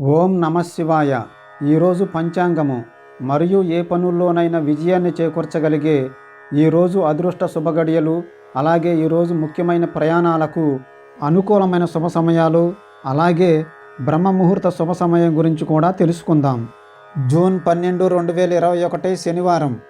ఓం నమ శివాయ. ఈరోజు పంచాంగము. మరియు ఏ పనుల్లోనైనా విజయాన్ని చేకూర్చగలిగే ఈరోజు అదృష్ట శుభగడియలు అలాగే ఈరోజు ముఖ్యమైన ప్రయాణాలకు అనుకూలమైన శుభ సమయాలు అలాగే బ్రహ్మ ముహూర్త శుభ సమయం గురించి కూడా తెలుసుకుందాం. జూన్ పన్నెండు రెండు వేల ఇరవై ఒకటి శనివారం.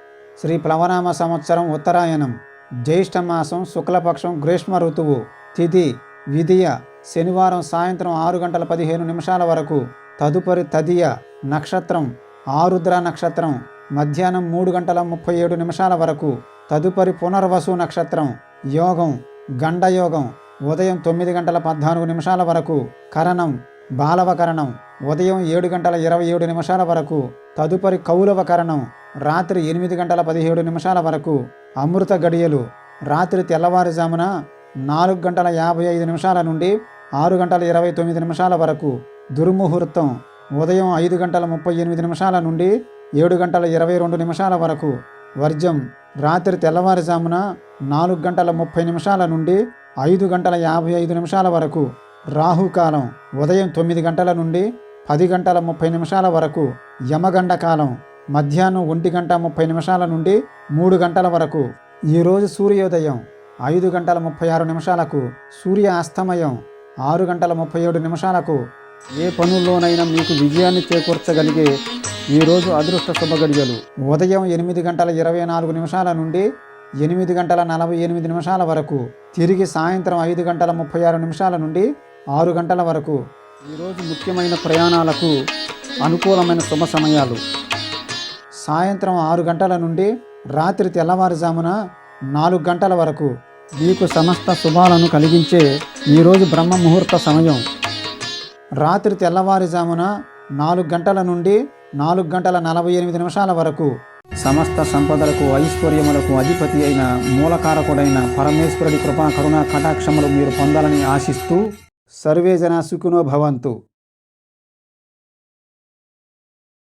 శ్రీ ప్లవనామ సంవత్సరం ఉత్తరాయణం. జ్యేష్ఠ మాసం శుక్లపక్షం గ్రీష్మ ఋతువు. తిథి విధియ శనివారం సాయంత్రం ఆరు గంటల పదిహేను నిమిషాల వరకు. తదుపరి తదియ నక్షత్రం ఆరుద్ర నక్షత్రం మధ్యాహ్నం మూడు గంటల ముప్పై ఏడు నిమిషాల వరకు. తదుపరి పునర్వసు నక్షత్రం యోగం గండయోగం ఉదయం తొమ్మిది గంటల పద్నాలుగు నిమిషాల వరకు. కరణం బాలవకరణం ఉదయం ఏడు గంటల ఇరవై ఏడు నిమిషాల వరకు. తదుపరి కౌలవ కరణం రాత్రి ఎనిమిది గంటల పదిహేడు నిమిషాల వరకు అమృత గడియలు రాత్రి తెల్లవారుజామున నాలుగు గంటల యాభై ఐదు నిమిషాల నుండి ఆరు గంటల ఇరవై తొమ్మిది నిమిషాల వరకు దుర్ముహూర్తం ఉదయం ఐదు గంటల ముప్పై ఎనిమిది నిమిషాల నుండి ఏడు గంటల ఇరవై రెండు నిమిషాల వరకు వర్జం రాత్రి తెల్లవారుజామున నాలుగు గంటల ముప్పై నిమిషాల నుండి ఐదు గంటల యాభై ఐదు నిమిషాల వరకు రాహుకాలం ఉదయం తొమ్మిది గంటల నుండి పది గంటల ముప్పై నిమిషాల వరకు యమగండ కాలం మధ్యాహ్నం ఒంటి గంట ముప్పై నిమిషాల నుండి మూడు గంటల వరకు. ఈరోజు సూర్యోదయం ఐదు గంటల ముప్పై ఆరు నిమిషాలకు. సూర్య అస్తమయం ఆరు గంటల ముప్పై ఏడు నిమిషాలకు. ఏ పనుల్లోనైనా మీకు విజయాన్ని చేకూర్చగలిగే ఈరోజు అదృష్ట శుభగడియలు ఉదయం ఎనిమిది గంటల ఇరవై నాలుగు నిమిషాల నుండి ఎనిమిది గంటల నలభై ఎనిమిది నిమిషాల వరకు. తిరిగి సాయంత్రం ఐదు గంటల ముప్పై ఆరు నిమిషాల నుండి ఆరు గంటల వరకు. ఈరోజు ముఖ్యమైన ప్రయాణాలకు అనుకూలమైన శుభ సమయాలు. సాయంత్రం ఆరు గంటల నుండి రాత్రి తెల్లవారుజామున నాలుగు గంటల వరకు మీకు సమస్త శుభాలను కలిగించే ఈరోజు బ్రహ్మ ముహూర్త సమయం. రాత్రి తెల్లవారుజామున నాలుగు గంటల నుండి నాలుగు గంటల నలభై ఎనిమిది నిమిషాల వరకు సమస్త సంపదలకు ఐశ్వర్యములకు అధిపతి అయిన మూలకారకుడైన పరమేశ్వరుడి కృపా కరుణా కటాక్షములు మీరు పొందాలని ఆశిస్తూ సర్వేజన సుఖినో భవంతు.